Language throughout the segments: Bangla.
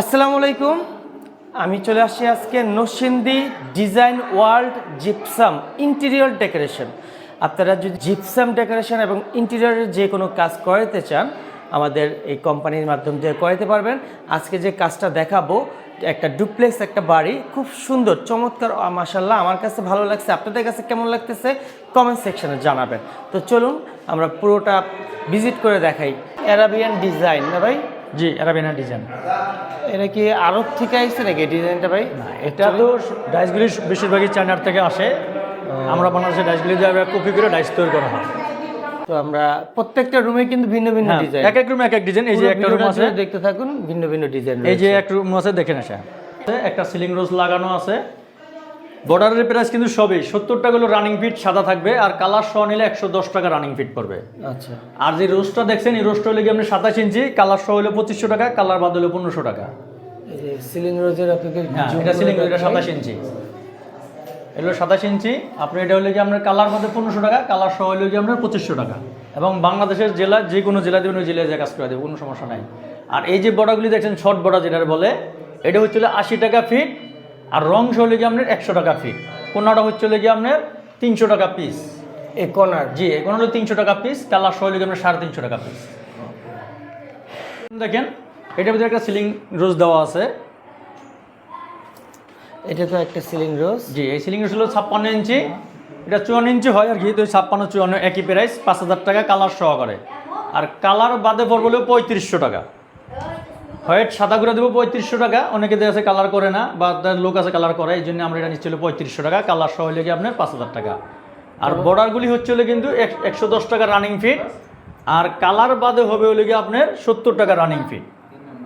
আসসালামু আলাইকুম। আমি চলে আসি আজকে Narsingdi design world gypsum interior decoration. আপনারা যদি জিপসাম ডেকোরেশন এবং ইন্টেরিয়রের যে কোনো কাজ করাতে চান, আমাদের এই কোম্পানির মাধ্যম দিয়ে করাতে পারবেন। আজকে যে কাজটা দেখাবো, একটা ডুপ্লেক্স একটা বাড়ি, খুব সুন্দর, চমৎকার মাসাল্লাহ আমার কাছে ভালো লাগছে। আপনাদের কাছে কেমন লাগতেছে কমেন্ট সেকশনে জানাবেন। তো চলুন, আমরা পুরোটা ভিজিট করে দেখাই। অ্যারাবিয়ান ডিজাইন না ভাই? জি অ্যারাবিনা ডিজাইন এটা কি আরব থেকে আসছে নাকি ডিজাইনটা ভাই? এটা তো ডাইসগুলি বেশিরভাগই চায়নার থেকে আসে। আমরা বাংলাদেশে ডাইসগুলি দিয়ে কপি করে ডাইস তৈরি করা হয়। তো আমরা প্রত্যেকটা রুমে কিন্তু ভিন্ন ভিন্ন হ্যাঁ, ডিজাইন এক এক রুমে এক এক ডিজাইন এই যে একটা রুম আছে। দেখতে থাকুন ভিন্ন ভিন্ন ডিজাইন এই যে এক রুম আছে দেখেন আসা একটা সিলিং রোজ লাগানো আছে। বর্ডারের প্রাইস কিন্তু সবই। সত্তর টাকা হলো রানিং ফিট সাদা থাকবে আর কালার সহ নিলে একশো দশ টাকা রানিং ফিট পড়বে। আচ্ছা। আর যে রোস্টটা দেখছেন এই রোজটা হলে কি আপনি সাতাশ ইঞ্চি কালার সহ হলো পঁচিশশো টাকা কালার বাদ হলে পনেরোশো টাকা। সিলিং রোজের আপনাকে হ্যাঁ এটা সিলিং এটা। সাতাশ ইঞ্চি। এগুলো সাতাশ ইঞ্চি আপনি এটা হলে কি আপনার কালার মধ্যে পনেরোশো টাকা কালার সহ হলে কি আপনার পঁচিশশো টাকা। এবং বাংলাদেশের জেলা যে কোনো জেলা দেবেন ওই জেলায় যা কাজ করে দেবে কোনো সমস্যা নাই। আর এই যে বড়াগুলি দেখছেন শর্ট বড়া যেটা বলে এটা হচ্ছে আশি টাকা ফিট আর রং সহ হলে কি আপনার একশো টাকা ফিট কোনাটা হচ্ছে হলে কি আপনার তিনশো টাকা পিস এই কর্নার জি এখন হলো তিনশো টাকা পিস কালার সহ হলে কি আপনার সাড়ে তিনশো টাকা পিস দেখেন এটার ভিতরে একটা সিলিং রোজ দেওয়া আছে। এটা তো একটা সিলিং রোজ জি এই সিলিং ছিল ছাপ্পান্ন ইঞ্চি। এটা চুয়ান্ন ইঞ্চি হয় আর কি তো ছাপ্পান্ন চুয়ান্ন একই প্রাইস পাঁচ হাজার টাকা কালার সহকারে। আর কালার বাদে পড়বে হলো পঁয়ত্রিশশো টাকা। হোয়াইট সাদা করে দেবো পঁয়ত্রিশশো টাকা। অনেকে দেখা আছে কালার করে না বা তার লোক আছে কালার করে এই জন্য আমরা এটা নিচ্ছিল পঁয়ত্রিশশো টাকা। কালার সহ হলে গিয়ে আপনার পাঁচ হাজার টাকা। আর বর্ডারগুলি হচ্ছে হলে কিন্তু এক- একশো দশ টাকা রানিং ফিট আর কালার বাদে হবে হলে গিয়ে আপনার সত্তর টাকা রানিং ফিট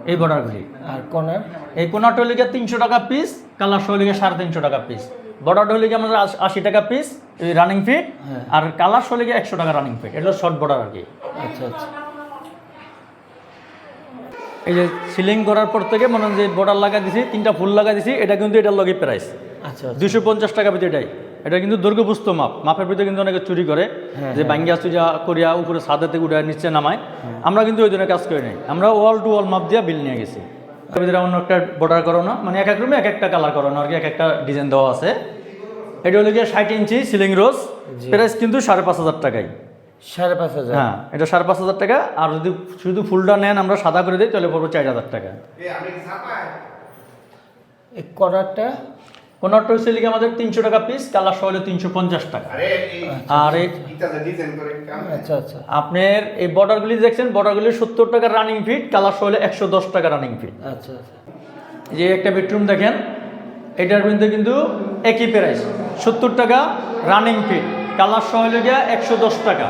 এই বর্ডারগুলি আর কর্নার এই কোনারটা হলে গিয়ে তিনশো টাকা পিস কালার হলে গিয়ে সাড়ে তিনশো টাকা পিস বর্ডারটা হলে গিয়ে আমাদের আশি টাকা পিস এই রানিং ফিট। আর কালার হলে গিয়ে একশো টাকা রানিং ফিট এটা শর্ট বর্ডার আর কি। আচ্ছা আচ্ছা। এই যে সিলিং করার পর থেকে মনে হয় যে বর্ডার লাগা দিছি তিনটা ফুল লাগা দিছি এটা কিন্তু এটার লগে প্রাইস আচ্ছা দুশো পঞ্চাশ টাকা ভিতরে এটাই। এটা কিন্তু দৈর্ঘ্যপুস্ত মাপ। মাপের ভিতরে কিন্তু অনেকে চুরি করে হ্যাঁ, যে বাঙ্গিয়া চুরিয়া করিয়া উপরে সাদা থেকে উঠে নিচে নামায়। আমরা কিন্তু ওই ধরনের কাজ করি নাই। আমরা ওয়াল টু ওয়াল মাপ দিয়ে বিল নিয়ে গেছি। ভিতরে অন্য একটা বর্ডার করানো মানে এক এক রুমে এক একটা কালার করানো আর কি এক একটা ডিজাইন দেওয়া আছে। এটা হলো গিয়ে ষাট ইঞ্চি সিলিং রোজ প্রাইস কিন্তু সাড়ে পাঁচ হাজার টাকাই। সাড়ে পাঁচ হাজার। হ্যাঁ এটা সাড়ে পাঁচ হাজার টাকা আর যদি শুধু ফুলটা নেন আমরা সাদা করে দিই তাহলে পড়ব চার হাজার টাকা। এই কর্নারটা কোনটা হচ্ছে লিগে আমাদের তিনশো টাকা পিস কালার সহ হলো তিনশো পঞ্চাশ টাকা। আর এই আচ্ছা আচ্ছা। আপনার এই বর্ডারগুলি দেখছেন বর্ডারগুলি সত্তর টাকা রানিং ফিট কালার সহ হলে একশো দশ টাকা রানিং ফিট আচ্ছা আচ্ছা। যে একটা বেডরুম দেখেন এটার মধ্যে কিন্তু একই প্রাইস সত্তর টাকা রানিং ফিট কালার সহ হলে গিয়া একশো দশ টাকা।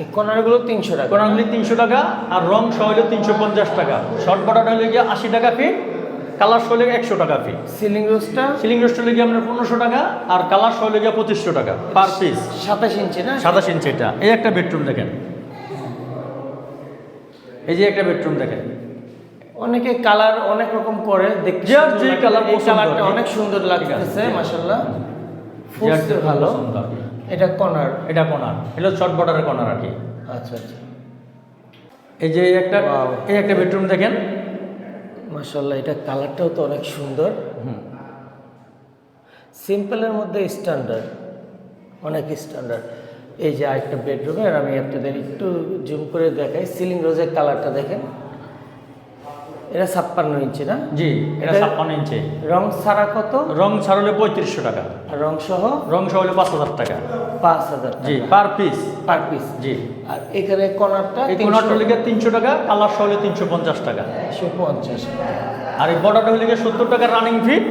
এই কর্নারগুলো তিনশো টাকা। কোনগুলি তিনশো টাকা আর রং সহ হলে তিনশো পঞ্চাশ টাকা। শর্ট বর্ডার হলে গিয়া আশি টাকা ফিট কালার সহ হলে একশো টাকা ফিট সিলিং রোজটা সিলিং রোস্ট হলে গিয়ে আপনার পনেরোশো টাকা আর কালার সহ হলে গিয়া পঁচিশশো টাকা পার পিস সাতাশ ইঞ্চি না? সাতাশ ইঞ্চি এটা। এই একটা বেডরুম দেখেন। এই যে একটা বেডরুম দেখেন। অনেকে কালার অনেক রকম করে দেখতে যে লাগে। কালারটা অনেক সুন্দর লাগতেছে যে ভালো। এটা কর্নার এটা কর্নার এটা শর্ট বর্ডারের কর্নার আর কি। আচ্ছা আচ্ছা। এই যে একটা এই একটা বেডরুম দেখেন। মাশাআল্লাহ এটা কালারটাও তো অনেক সুন্দর। হুম। সিম্পলের মধ্যে স্ট্যান্ডার্ড অনেক স্ট্যান্ডার্ড। এই যে আরেকটা বেডরুমে আর আমি আপনাদের একটু জুম করে দেখাই। সিলিং রোজের কালারটা দেখেন। এটা ছাপ্পান্ন ইঞ্চি না? জি এটা ছাপ্পান্ন ইঞ্চি। রং ছাড়া কত? রং ছাড়লে পঁয়ত্রিশশো টাকা। আর রং সহ? রং সহ হলে পাঁচ হাজার টাকা। পাঁচ হাজার জি পার পিস। Per piece. জি। আর এখানে কর্নারটা এই কোনারটা হলে তিনশো টাকা কালার সহ হলে তিনশো পঞ্চাশ টাকা। তিনশো পঞ্চাশ। আর এই বর্ডারটা হলে গিয়ে সত্তর টাকা রানিং ফিট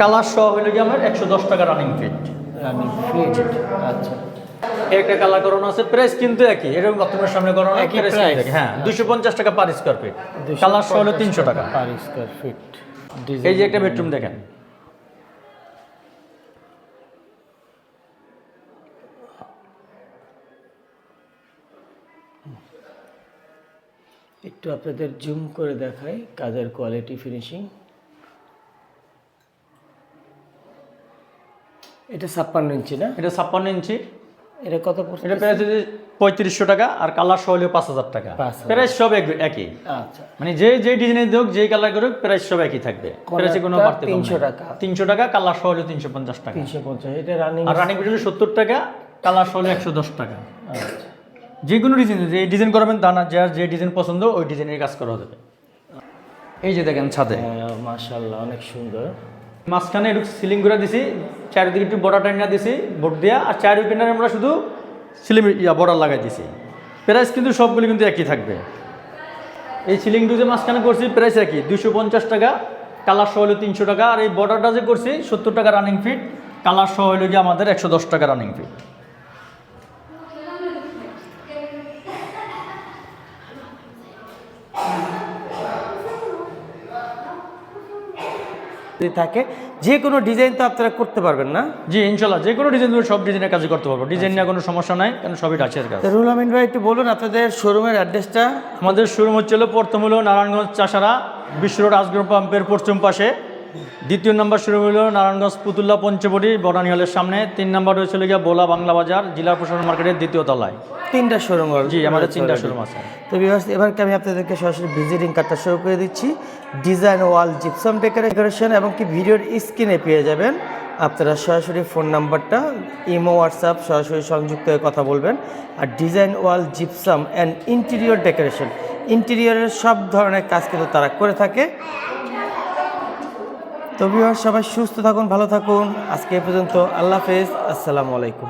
কালার সহ হলে গিয়ে আমার একশো দশ টাকা রানিং ফিট রানিং ফিট আচ্ছা। একটা কালার করানো আছে প্রাইস কিন্তু একই। এরকম সামনে করানো একই? কিন্তু একই, হ্যাঁ দুশো পঞ্চাশ টাকা পার স্কোয়ার ফিট কালার সহ হলো তিনশো টাকা। পার স্কোয়ার ফিট এই যে একটা বেডরুম দেখেন। একটু আপনাদের জুম করে দেখাই কাজের কোয়ালিটি ফিনিশিং এটা ছাপ্পান্ন ইঞ্চি না? এটা ছাপ্পান্ন ইঞ্চি। এটা কত এটা প্রাইস হচ্ছে পঁয়ত্রিশশো টাকা আর কালার সহ হলেও পাঁচ হাজার টাকা। 5,000 প্রাইস সব একই। আচ্ছা। মানে যে যে ডিজাইনের দেখ যে কালার করুক প্রাইস সব একই থাকবে। প্রাইসে কোনো বাড়তে 300 টাকা। তিনশো টাকা কালার সহ হলেও তিনশো পঞ্চাশ টাকা। তিনশো পঞ্চাশ এটা রানিং আর রানিং সত্তর টাকা কালার সহ হলো একশো দশ টাকা। আচ্ছা। যে কোনো ডিজাইন যে ডিজাইন করবেন তা না যার যে ডিজাইন পছন্দ ওই ডিজাইনের কাজ করা যাবে। এই যে দেখেন ছাদে। হ্যাঁ, মাশাআল্লাহ অনেক সুন্দর। মাঝখানে একটু সিলিং করে দিছি, চারিদিকে একটু বর্ডার টাইনা দিছি বোর্ড দিয়া, আর চারি কিনারে আমরা শুধু সিলিং ইয়া বর্ডার লাগাই দিছি। প্রাইস কিন্তু সবগুলি কিন্তু একই থাকবে। এই সিলিংটু যে মাঝখানে করছি প্রাইস একই দুশো পঞ্চাশ টাকা কালার সহ হলো তিনশো টাকা, আর এই বর্ডারটা যে করছি, সত্তর টাকা রানিং ফিট কালার সহ হলো গিয়ে আমাদের একশো দশ টাকা রানিং ফিট যদি থাকে যে কোনো ডিজাইন তো আপনারা করতে পারবেন না? জি ইনশাল্লাহ যে কোনো ডিজাইন সব ডিজাইনের কাজ করতে পারব। ডিজাইন নিয়ে কোনো সমস্যা নাই কারণ সবই ডাচের কাজ। তো রুল আমিন ভাই একটু বলুন আপনাদের শোরুমের অ্যাড্রেসটা আমাদের শোরুম হচ্ছিল প্রথম হলো নারায়ণগঞ্জ চাষারা বিশ্ব রোড পাম্পের পশ্চিম পাশে। দ্বিতীয় নম্বর শুরু হলো নারায়ণগঞ্জ পুতুল্লা পঞ্চবটি বনানী হলের সামনে। তিন নম্বর রয়েছে গিয়া বোলা বাংলা বাজার জেলা প্রশাসন মার্কেটের দ্বিতীয় তলায়। তিনটা শোরুম জি আমাদের তিনটা শোরুম আছে। তো বিভাস এবারকে আমি আপনাদেরকে সরাসরি ভিজিটিং কার্ডটা শুরু করে দিচ্ছি। ডিজাইন ওয়াল জিপসাম ডেকোরেশন এবং কি ভিডিওর স্ক্রিনে পেয়ে যাবেন আপনারা সরাসরি ফোন নাম্বারটা ইমো হোয়াটসঅ্যাপ সরাসরি সংযুক্ত হয়ে কথা বলবেন। আর design wall gypsum and interior decoration ইন্টেরিয়রের সব ধরনের কাজ কিন্তু তারা করে থাকে। তো বিভাস সবাই সুস্থ থাকুন ভালো থাকুন। আজকে পর্যন্ত আল্লাহ হাফেজ আসসালামু আলাইকুম।